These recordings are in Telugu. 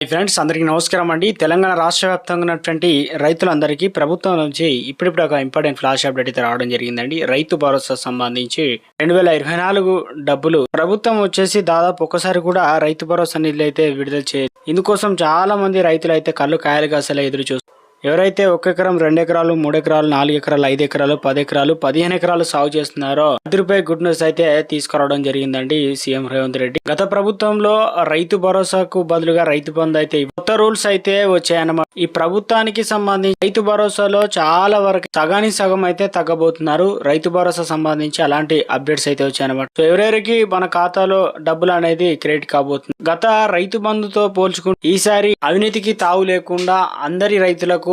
ఫ్రెండ్స్ అందరికీ నమస్కారం అండి. తెలంగాణ రాష్ట్ర వ్యాప్తంగా ఉన్నటువంటి రైతులందరికీ ప్రభుత్వం నుంచి ఇప్పుడిప్పుడు ఒక ఇంపార్టెంట్ ఫ్లాష్ అప్డేట్ అయితే రావడం జరిగిందండి. రైతు భరోసా సంబంధించి రెండు వేల ఇరవై నాలుగు డబ్బులు ప్రభుత్వం వచ్చేసి దాదాపు ఒకసారి కూడా రైతు భరోసా నిధులు అయితే విడుదల చేయాలి ఇందుకోసం చాలా మంది రైతులు అయితే కళ్ళు కాయలు కాసేలా ఎదురు చూస్తారు ఎవరైతే ఒక ఎకరం రెండు ఎకరాలు మూడు ఎకరాలు నాలుగు ఎకరాలు ఐదు ఎకరాలు పది ఎకరాలు పదిహేను ఎకరాలు సాగు చేస్తున్నారో పది రూపాయ గుడ్ న్యూస్ అయితే తీసుకురావడం జరిగిందండి సీఎం రేవంత్ రెడ్డి. గత ప్రభుత్వంలో రైతు భరోసాకు బదులుగా రైతు బంధు అయితే కొత్త రూల్స్ అయితే వచ్చాయన్నమాట. ఈ ప్రభుత్వానికి సంబంధించి రైతు భరోసాలో చాలా వరకు సగానికి సగం అయితే తగ్గబోతున్నారు. రైతు భరోసా సంబంధించి అలాంటి అప్డేట్స్ అయితే వచ్చాయన్నమాట. సో ఎవరెవరికి మన ఖాతాలో డబ్బులు అనేది క్రెడిట్ కాబోతుంది. గత రైతు బంధుతో పోల్చుకుంటే ఈసారి అవినీతికి తావు లేకుండా అందరి రైతులకు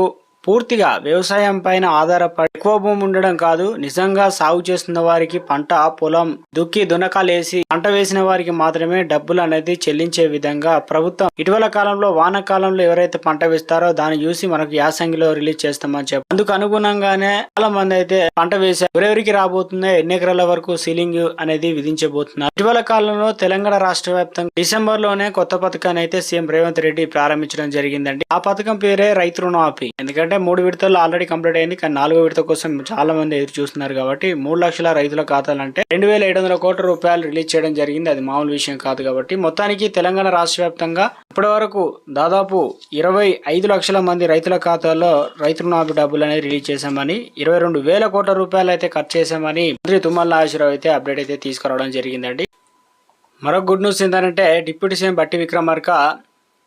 పూర్తిగా వ్యవసాయం పైన ఆధారపడి ఎక్కువ భూమి ఉండడం కాదు నిజంగా సాగు చేస్తున్న వారికి పంట పొలం దుక్కి దునకాలేసి పంట వేసిన వారికి మాత్రమే డబ్బులు అనేది చెల్లించే విధంగా ప్రభుత్వం ఇటీవల కాలంలో వానాకాలంలో ఎవరైతే పంట వేస్తారో దాన్ని చూసి మనకు యాసంగిలో రిలీజ్ చేస్తామని చెప్పి అందుకు అనుగుణంగానే చాలా మంది అయితే పంట వేసే ఎవరెవరికి రాబోతుందో ఎన్ని ఎకరాల వరకు సీలింగ్ అనేది విధించబోతున్నారు. ఇటీవల కాలంలో తెలంగాణ రాష్ట్ర వ్యాప్తంగా డిసెంబర్లోనే కొత్త పథకాన్ని అయితే సీఎం రేవంత్ రెడ్డి ప్రారంభించడం జరిగిందండి. ఆ పథకం పేరే రైతు రుణమాఫీ. ఎందుకంటే మూడు విడతలు ఆల్రెడీ కంప్లీట్ అయింది. కానీ నాలుగో విడత కోసం చాలా మంది ఎదురు చూస్తున్నారు కాబట్టి మూడు లక్షల రైతుల ఖాతాలంటే రెండు వేల ఏడు వందల కోట్ల రూపాయలు రిలీజ్ చేయడం జరిగింది. అది మామూలు విషయం కాదు కాబట్టి మొత్తానికి తెలంగాణ రాష్ట్ర వ్యాప్తంగా ఇప్పటి వరకు దాదాపు ఇరవై ఐదు లక్షల మంది రైతుల ఖాతాల్లో రైతు రుణాభి డబ్బులు అనేది రిలీజ్ చేశామని ఇరవై రెండు వేల కోట్ల రూపాయలు అయితే ఖర్చు చేశామని మంత్రి తుమ్మల నాగేశ్వరరావు అయితే అప్డేట్ అయితే తీసుకురావడం జరిగిందండి. మరొక గుడ్ న్యూస్ ఏంటంటే డిప్యూటీ సీఎం బట్టి విక్రమార్క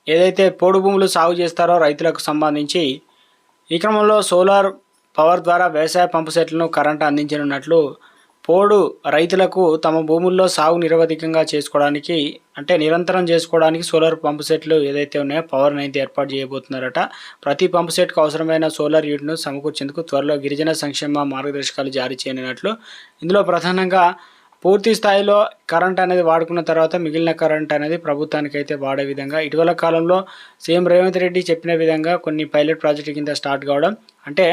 ఏదైతే పోడు భూములు సాగు చేస్తారో రైతులకు సంబంధించి ఈ క్రమంలో సోలార్ పవర్ ద్వారా వ్యవసాయ పంపు సెట్లను కరెంటు అందించనున్నట్లు పోడు రైతులకు తమ భూముల్లో సాగు నిరవధికంగా చేసుకోవడానికి అంటే నిరంతరం చేసుకోవడానికి సోలార్ పంపు సెట్లు ఏదైతే ఉన్నాయో పవర్ని అయితే ఏర్పాటు చేయబోతున్నారట. ప్రతి పంపు సెట్కు అవసరమైన సోలార్ యూనిట్ను సమకూర్చేందుకు త్వరలో గిరిజన సంక్షేమ మార్గదర్శకాలు జారీ చేయనున్నట్లు. ఇందులో ప్రధానంగా పూర్తి స్థాయిలో కరెంట్ అనేది వాడుకున్న తర్వాత మిగిలిన కరెంట్ అనేది ప్రభుత్వానికి అయితే వాడే విధంగా ఇటీవల కాలంలో సీఎం రేవంత్ రెడ్డి చెప్పిన విధంగా కొన్ని పైలట్ ప్రాజెక్టు కింద స్టార్ట్ కావడం. అంటే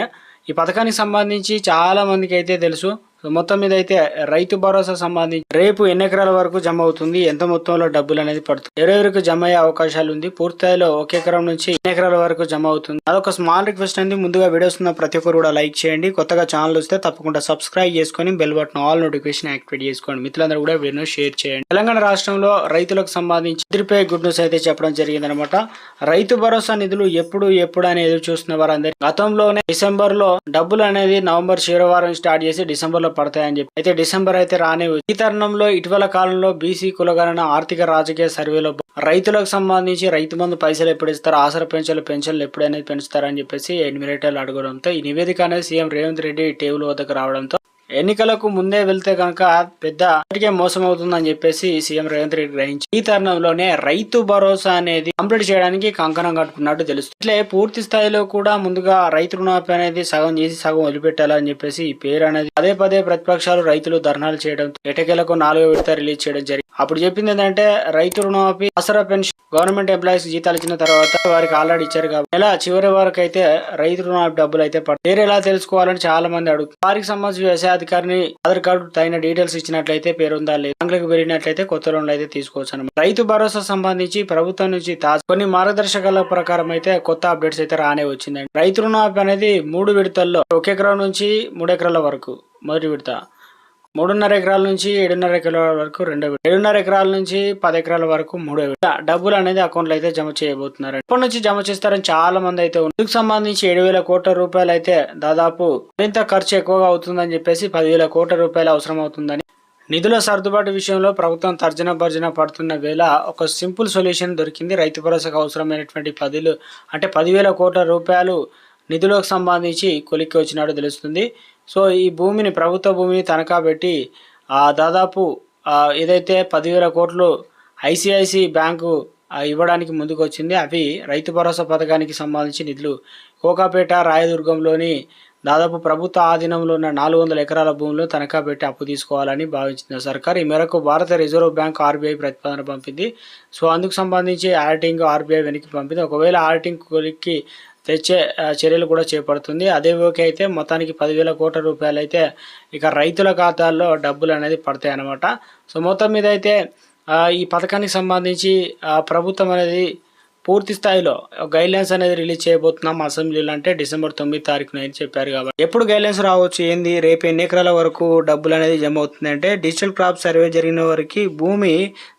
ఈ పథకానికి సంబంధించి చాలా మందికి అయితే తెలుసు సో మొత్తం మీద అయితే రైతు భరోసా సంబంధించి రేపు ఎన్ని ఎకరాల వరకు జమ అవుతుంది ఎంత మొత్తంలో డబ్బులు అనేది పడుతుంది ఎవరెవరికి జమ అయ్యే అవకాశాలు ఉంది పూర్తిస్థాయిలో ఒక ఎకరం నుంచి ఎన్ని ఎకరాల వరకు జమ అవుతుంది? అదొక స్మాల్ రిక్వెస్ట్ అండి. ముందుగా వీడియోస్ ఉన్న ప్రతి ఒక్కరు కూడా లైక్ చేయండి. కొత్తగా ఛానల్ వస్తే తప్పకుండా సబ్స్క్రైబ్ చేసుకొని bell button all notification activate చేసుకోండి. మిత్రులందరూ కూడా వీడియో షేర్ చేయండి. తెలంగాణ రాష్ట్రంలో రైతులకు సంబంధించి తిరిపే గుడ్ న్యూస్ అయితే చెప్పడం జరిగిందనమాట. రైతు భరోసా నిధులు ఎప్పుడు ఎప్పుడు అని ఎదురు చూస్తున్న వారందరూ గతంలోనే డిసెంబర్లో డబ్బులు అనేది నవంబర్ శివవారం స్టార్ట్ చేసి డిసెంబర్లో పడతాయని చెప్పి. అయితే డిసెంబర్ అయితే రానే ఈ తరుణంలో ఇటీవల కాలంలో బీసీ కులగణన ఆర్థిక రాజకీయ సర్వేలో రైతులకు సంబంధించి రైతు మందు పైసలు ఎప్పుడు ఇస్తారు? ఆసర పెన్షన్లు పెన్షన్లు ఎప్పుడైనా పెంచుతారని చెప్పేసి ఎన్మిరేటర్లు అడగడంతో ఈ నివేదిక అనేది సీఎం రేవంత్ రెడ్డి టేబుల్ వద్దకు రావడంతో ఎన్నికలకు ముందే వెళ్తే కనుక పెద్ద ఇప్పటికే మోసం అవుతుందని చెప్పేసి సీఎం రేవంత్ రెడ్డి గ్రహించి ఈ తరుణంలోనే రైతు భరోసా అనేది కంప్లీట్ చేయడానికి కంకణం కట్టుకున్నట్టు తెలుస్తుంది. ఇట్లే పూర్తి స్థాయిలో కూడా ముందుగా రైతు రుణాపి అనేది సగం చేసి సగం వదిలిపెట్టాలని చెప్పేసి ఈ పేరు అనేది పదే పదే ప్రతిపక్షాలు రైతులు ధర్నాలు చేయడం ఎటకెలకు నాలుగో విడత రిలీజ్ చేయడం జరిగింది. అప్పుడు చెప్పింది ఏంటంటే రైతు రుణమాఫీ ఆసరా పెన్షన్ గవర్నమెంట్ ఎంప్లాయీస్ జీతాలు ఇచ్చిన తర్వాత వారికి ఆల్రెడీ ఇచ్చారు కాబట్టి నెల చివరి వరకు అయితే రైతు రుణమాఫీ డబ్బులు అయితే పడతాయి. పేరు ఎలా తెలుసుకోవాలని చాలా మంది అడుగుతారు వారికి సంబంధించి వ్యవసాయ అధికారిని ఆధార్ కార్డు తగిన డీటెయిల్స్ ఇచ్చినట్లయితే పేరుందా లేదు. బ్యాంకులకు వెళ్ళినట్లయితే కొత్త లోన్లు అయితే తీసుకోవచ్చు రైతు భరోసా సంబంధించి ప్రభుత్వం నుంచి తాజా కొన్ని మార్గదర్శకాల ప్రకారం అయితే కొత్త అప్డేట్స్ అయితే రానే వచ్చిందండి. రైతు రుణమాఫీ అనేది మూడు విడతల్లో ఒక ఎకరం నుంచి మూడు ఎకరాల వరకు మొదటి విడత. మూడున్నర ఎకరాల నుంచి ఏడున్నర ఎకరాల వరకు రెండో విడత. ఏడున్నర ఎకరాల నుంచి పది ఎకరాల వరకు మూడో విడత. డబ్బులు అనేది అకౌంట్లో అయితే జమ చేయబోతున్నారు. ఇప్పటి నుంచి జమ చేస్తారని చాలా మంది అయితే ఇందుకు సంబంధించి ఏడు వేల కోట్ల రూపాయలు అయితే దాదాపు మరింత ఖర్చు ఎక్కువగా అవుతుందని చెప్పేసి పదివేల కోట్ల రూపాయలు అవసరం అవుతుందని. నిధుల సర్దుబాటు విషయంలో ప్రభుత్వం తర్జన భర్జన పడుతున్న వేళ ఒక సింపుల్ సొల్యూషన్ దొరికింది. రైతు భరోసాకు అవసరమైనటువంటి పదులు అంటే పదివేల కోట్ల రూపాయలు నిధులకు సంబంధించి కొలిక్కి వచ్చినట్టు తెలుస్తుంది. సో ఈ భూమిని ప్రభుత్వ భూమిని తనఖా పెట్టి దాదాపు ఏదైతే పదివేల కోట్లు ఐసిఐసి బ్యాంకు ఇవ్వడానికి ముందుకు వచ్చింది అవి రైతు భరోసా పథకానికి సంబంధించి నిధులు. కోకాపేట రాయదుర్గంలోని దాదాపు ప్రభుత్వ ఆధీనంలో ఉన్న నాలుగు వందల ఎకరాల భూములు తనఖా పెట్టి అప్పు తీసుకోవాలని భావించింది సర్కార్. ఈ మేరకు భారత రిజర్వ్ బ్యాంక్ ఆర్బీఐ ప్రతిపాదన పంపింది. సో అందుకు సంబంధించి ఆడిటింగ్ ఆర్బీఐ వెనక్కి పంపింది. ఒకవేళ ఆడిటింగ్కి కొలిక్కి తెచ్చే చర్యలు కూడా చేపడుతుంది. అదే ఓకే అయితే మొత్తానికి పదివేల కోట్ల రూపాయలు అయితే ఇక రైతుల ఖాతాల్లో డబ్బులు అనేది పడతాయి అన్నమాట. సో మొత్తం మీద అయితే ఈ పథకానికి సంబంధించి ప్రభుత్వం అనేది పూర్తి స్థాయిలో గైడ్లైన్స్ అనేది రిలీజ్ చేయబోతున్నాం అసెంబ్లీలో అంటే డిసెంబర్ తొమ్మిది తారీఖున అని చెప్పారు కాబట్టి. ఎప్పుడు గైడ్లైన్స్ రావచ్చు ఏంది రేపు ఎన్ని ఎకరాల వరకు డబ్బులు అనేది జమ అవుతుంది అంటే డిజిటల్ క్రాప్ సర్వే జరిగిన వరకు భూమి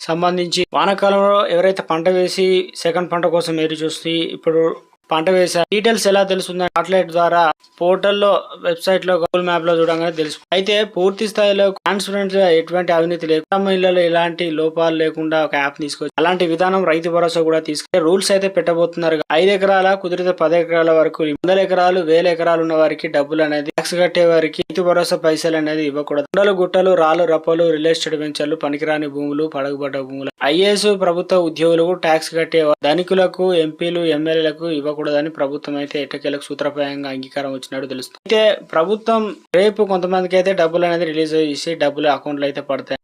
సంబంధించి వానాకాలంలో ఎవరైతే పంట వేసి సెకండ్ పంట కోసం ఎదురు చూసి ఇప్పుడు పంట వేశారు డీటెయిల్స్ ఎలా తెలుస్తుందని సాటిలైట్ ద్వారా పోర్టల్లో వెబ్సైట్లో గూగుల్ మ్యాప్లో చూడగానే తెలుసు అయితే పూర్తి స్థాయిలో ట్రాన్స్పరెంట్గా ఎటువంటి అవినీతి లేకుండా ఇళ్ళలో ఎలాంటి లోపాలు లేకుండా ఒక యాప్ తీసుకొచ్చి అలాంటి విధానం రైతు భరోసా కూడా తీసుకుని రూల్స్ అయితే పెట్టబోతున్నారు. ఐదు ఎకరాల కుదిరితే పది ఎకరాల వరకు వందల ఎకరాలు వేల ఎకరాలు ఉన్న వారికి డబ్బులు అనేది ట్యాక్స్ కట్టే వారికి రైతు భరోసా పైసలు అనేది ఇవ్వకూడదు. కొండలు గుట్టలు రాళ్ళు రప్పలు రియల్ ఎస్టేట్ వెంచర్లు పనికిరాని భూములు పడగబడ్డ భూములు ఐఏఎస్ ప్రభుత్వ ఉద్యోగులకు ట్యాక్స్ కట్టే ధనికులకు ఎంపీలు ఎమ్మెల్యేలకు ఇవ్వకూడదని ప్రభుత్వం అయితే ఎట్టకేలకు సూత్రప్రాయంగా అంగీకారం వచ్చినట్టు తెలుస్తుంది. అయితే ప్రభుత్వం రేపు కొంతమందికి అయితే డబ్బులు అనేది రిలీజ్ చేసి డబ్బులు అకౌంట్లో అయితే పడతాయి.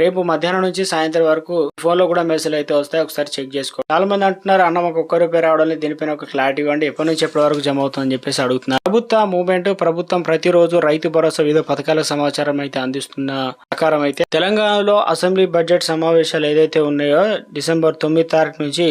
రేపు మధ్యాహ్నం నుంచి సాయంత్రం వరకు ఫోన్లో కూడా మెసేజ్ అయితే వస్తాయి. ఒకసారి చెక్ చేసుకో చాలా మంది అంటున్నారు అన్న మాకు ఒక్క రూపాయి రావడం దీనిపైన ఒక క్లారిటీ ఇవ్వండి. ఎప్పటి నుంచి ఎప్పటి వరకు జమ అవుతుందని చెప్పేసి అడుగుతున్నారు. ప్రభుత్వ మూవ్మెంట్ ప్రభుత్వం ప్రతిరోజు రైతు భరోసా వివిధ పథకాల సమాచారం అయితే అందిస్తున్న ప్రకారం అయితే తెలంగాణలో అసెంబ్లీ బడ్జెట్ సమావేశాలు ఏదైతే ఉన్నాయో డిసెంబర్ తొమ్మిది తారీఖు నుంచి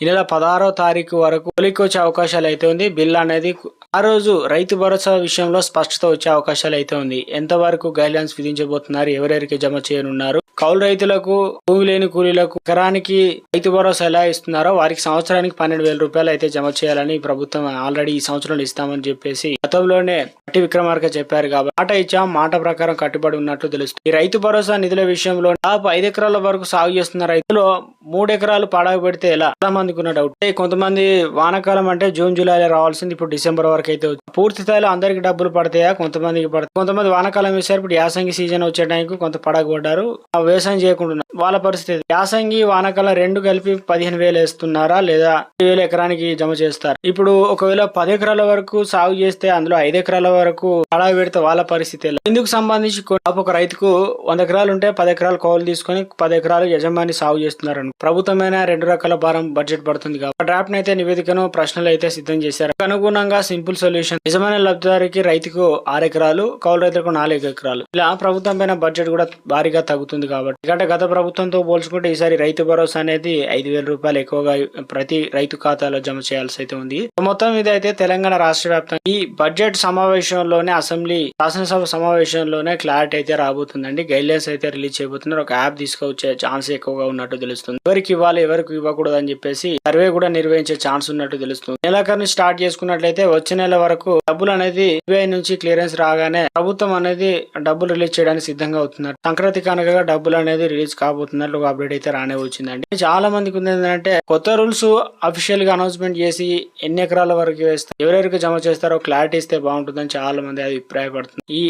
ఈ నెల పదహారో తారీఖు వరకు కొలికి అవకాశాలు అయితే ఉంది. బిల్ అనేది ఆ రోజు రైతు భరోసా విషయంలో స్పష్టత వచ్చే అవకాశాలు అయితే ఉంది. ఎంతవరకు గైడ్లైన్స్ విధించబోతున్నారు ఎవరెవరికి జమ చేయనున్నారు కౌలు రైతులకు భూమి లేని కూలీలకు ఎకరానికి రైతు భరోసా ఎలా ఇస్తున్నారో వారికి సంవత్సరానికి పన్నెండు వేల రూపాయలు అయితే జమ చేయాలని ప్రభుత్వం ఆల్రెడీ ఈ సంవత్సరంలో ఇస్తామని చెప్పేసి గతంలోనే పట్టి విక్రమార్క చెప్పారు కాబట్టి మాట ఇచ్చాం మాట ప్రకారం కట్టుబడి ఉన్నట్టు తెలుస్తుంది. ఈ రైతు భరోసా నిధుల విషయంలో దాదాపు ఐదు ఎకరాల వరకు సాగు చేస్తున్న రైతులు మూడు ఎకరాలు పాడవ పెడితే ఎలా? చాలా మందికి ఉన్న డౌట్ కొంతమంది వానాకాలం అంటే జూన్ జూలైలో రావాల్సింది ఇప్పుడు డిసెంబర్ వరకు అయితే పూర్తి స్థాయిలో అందరికి డబ్బులు పడతాయా? కొంతమందికి పడతాయి. కొంతమంది వానాకాలం వేసారు ఇప్పుడు యాసంగి సీజన్ వచ్చే టైంకి కొంత పడగబడ్డారు ఆ వ్యవసాయం చేయకుండా వాళ్ళ పరిస్థితి యాసంగి వానాకాలం రెండు కలిపి పదిహేను వేలు వేస్తున్నారా? లేదా వేల ఎకరానికి జమ చేస్తారు? ఇప్పుడు ఒకవేళ పది ఎకరాల వరకు సాగు చేస్తే అందులో ఐదు ఎకరాల వరకు పడవ పెడితే వాళ్ళ పరిస్థితి ఇందుకు సంబంధించి ఒక రైతుకు వంద ఎకరాలు ఉంటే పది ఎకరాలు కౌలు తీసుకొని పది ఎకరాలు యజమాని సాగు చేస్తున్నారు ప్రభుత్వమైన రెండు రకాల భారం బడ్జెట్ పడుతుంది కాబట్టి. డ్రాఫ్ట్ అయితే నివేదికను ప్రశ్నలు అయితే సిద్ధం చేశారు. అనుగుణంగా సింపుల్ సొల్యూషన్. నిజమైన లబ్ధిదారికి రైతుకు ఆరు ఎకరాలు కౌలు రైతులకు నాలుగు ఎకరాలు. ఇలా ప్రభుత్వం పైన బడ్జెట్ కూడా భారీగా తగ్గుతుంది కాబట్టి. ఎందుకంటే గత ప్రభుత్వంతో పోల్చుకుంటే ఈసారి రైతు భరోసా అనేది ఐదు వేల రూపాయలు ఎక్కువగా ప్రతి రైతు ఖాతాలో జమ చేయాల్సి అయితే ఉంది. మొత్తం మీద అయితే తెలంగాణ రాష్ట్ర వ్యాప్తంగా ఈ బడ్జెట్ సమావేశంలోనే అసెంబ్లీ శాసనసభ సమావేశంలోనే క్లారిటీ అయితే రాబోతుందండి. గైడ్లైన్స్ అయితే రిలీజ్ చేయబోతున్నారు. ఒక యాప్ తీసుకొచ్చే ఛాన్స్ ఎక్కువగా ఉన్నట్టు తెలుస్తుంది. ఎవరికి ఇవ్వాలి ఎవరికి ఇవ్వకూడదు అని చెప్పేసి సర్వే కూడా నిర్వహించే ఛాన్స్ ఉన్నట్టు తెలుస్తుంది. నెలాఖరుని స్టార్ట్ చేసుకున్నట్లయితే వచ్చే నెల వరకు డబ్బులు అనేది సిబిఐ నుంచి క్లియరెన్స్ రాగానే ప్రభుత్వం అనేది డబ్బులు రిలీజ్ చేయడానికి సిద్ధంగా అవుతున్నారు. సంక్రాంతి కనుక డబ్బులు అనేది రిలీజ్ కాబోతున్నట్లు ఒక అప్డేట్ అయితే రానే వచ్చిందండి. చాలా మందికి ఉంది ఏంటంటే కొత్త రూల్స్ అఫీషియల్గా అనౌన్స్మెంట్ చేసి ఎన్ని ఎకరాల వరకు వేస్తారు ఎవరెవరికి జమ చేస్తారో క్లారిటీ ఇస్తే బాగుంటుందని చాలా మంది అభిప్రాయపడుతుంది ఈ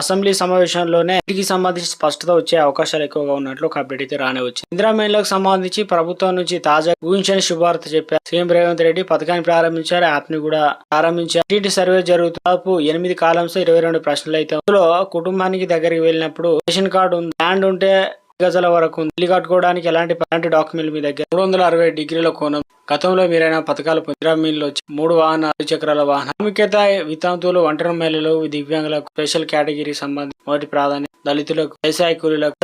అసెంబ్లీ సమావేశంలోనే వీటికి సంబంధించి స్పష్టత వచ్చే అవకాశాలు ఎక్కువగా ఉన్నట్లు ఒక అప్డేట్ అయితే రానే వచ్చింది. ఇందిరా పెన్షన్లకు సంబంధించి ప్రభుత్వం నుంచి తాజా ఊహించని శుభార్త చెప్పారు. సీఎం రేవంత్ రెడ్డి పథకాన్ని ప్రారంభించారు. యాప్ని కూడా ప్రారంభించారు. టీటీ సర్వే జరుగుతూ దాదాపు ఎనిమిది కాలంలో ఇరవై రెండు ప్రశ్నలు అయితే అందులో కుటుంబానికి దగ్గరికి వెళ్ళినప్పుడు రేషన్ కార్డు ఉంది. ల్యాండ్ ఉంటే గజల వరకు ఇల్లు కట్టుకోవడానికి ఎలాంటి ఎలాంటి డాక్యుమెంట్ మీ దగ్గర? మూడు వందల అరవై డిగ్రీల కోణం. గతంలో మీరైనా పథకాలు పొందిరామీల్లో మూడు వాహనాలు చక్రాల వాహనం. ప్రాముఖ్యత వితంతువులు ఒంటరి మహిళలు దివ్యాంగులకు స్పెషల్ కేటగిరీ సంబంధించి మొదటి ప్రాధాన్యత దళితులకు వ్యవసాయ కూలీలకు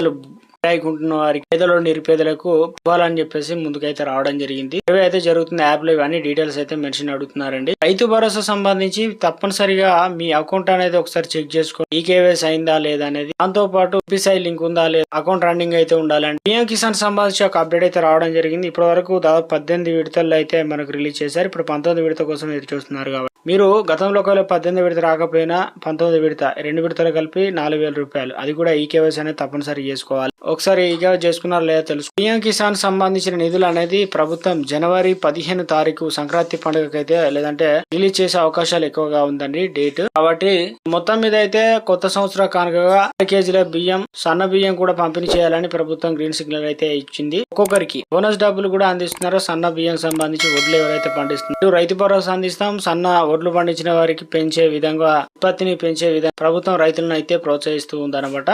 రాయకుంటున్న వారికి పేదలు నిరుపేదలకు ఇవ్వాలని చెప్పేసి ముందుకైతే రావడం జరిగింది. ఏవైతే అయితే జరుగుతుంది యాప్లో ఇవన్నీ డీటెయిల్స్ అయితే మెన్షన్ అడుగుతున్నారండి. రైతు భరోసా సంబంధించి తప్పనిసరిగా మీ అకౌంట్ అనేది ఒకసారి చెక్ చేసుకోండి. ఈకేవైస్ అయిందా లేదా అనేది. దాంతో పాటు పిసిఐ లింక్ ఉందా లేదా అకౌంట్ రన్నింగ్ అయితే ఉండాలండి. పిఎం కిసాన్ సంబంధించి ఒక అప్డేట్ అయితే రావడం జరిగింది. ఇప్పటి వరకు దాదాపు పద్దెనిమిది విడతల్లో అయితే మనకు రిలీజ్ చేశారు. ఇప్పుడు పంతొమ్మిది విడత కోసం ఎదురు చూస్తున్నారు కాబట్టి. మీరు గతంలో ఒకవేళ పద్దెనిమిది విడత రాకపోయినా పంతొమ్మిది విడత రెండు విడతలు కలిపి నాలుగు వేల రూపాయలు. అది కూడా ఈ కేవైసీ అనేది తప్పనిసరి చేసుకోవాలి. ఒకసారి ఈ కేవైసీ చేసుకున్నారా లేదా తెలుసు పిఎం కిసాన్ సంబంధించిన నిధులు అనేది ప్రభుత్వం జనవరి పదిహేను తారీఖు సంక్రాంతి పండుగకైతే లేదంటే రిలీజ్ చేసే అవకాశాలు ఎక్కువగా ఉందండి డేట్. కాబట్టి మొత్తం మీద అయితే కొత్త సంవత్సర కానుకగా ఆరు కేజీల బియ్యం సన్న బియ్యం కూడా పంపిణీ చేయాలని ప్రభుత్వం గ్రీన్ సిగ్నల్ అయితే ఇచ్చింది. ఒక్కొక్కరికి బోనస్ డబ్బులు కూడా అందిస్తున్నారు? సన్న బియ్యం సంబంధించి వడ్లు ఎవరైతే పండిస్తున్నారు? రైతు భరోసా అందిస్తాం సన్న వడ్లు పండించిన వారికి పెంచే విధంగా ఉత్పత్తిని పెంచే విధంగా ప్రభుత్వం రైతులను అయితే ప్రోత్సహిస్తూ ఉందన్నమాట.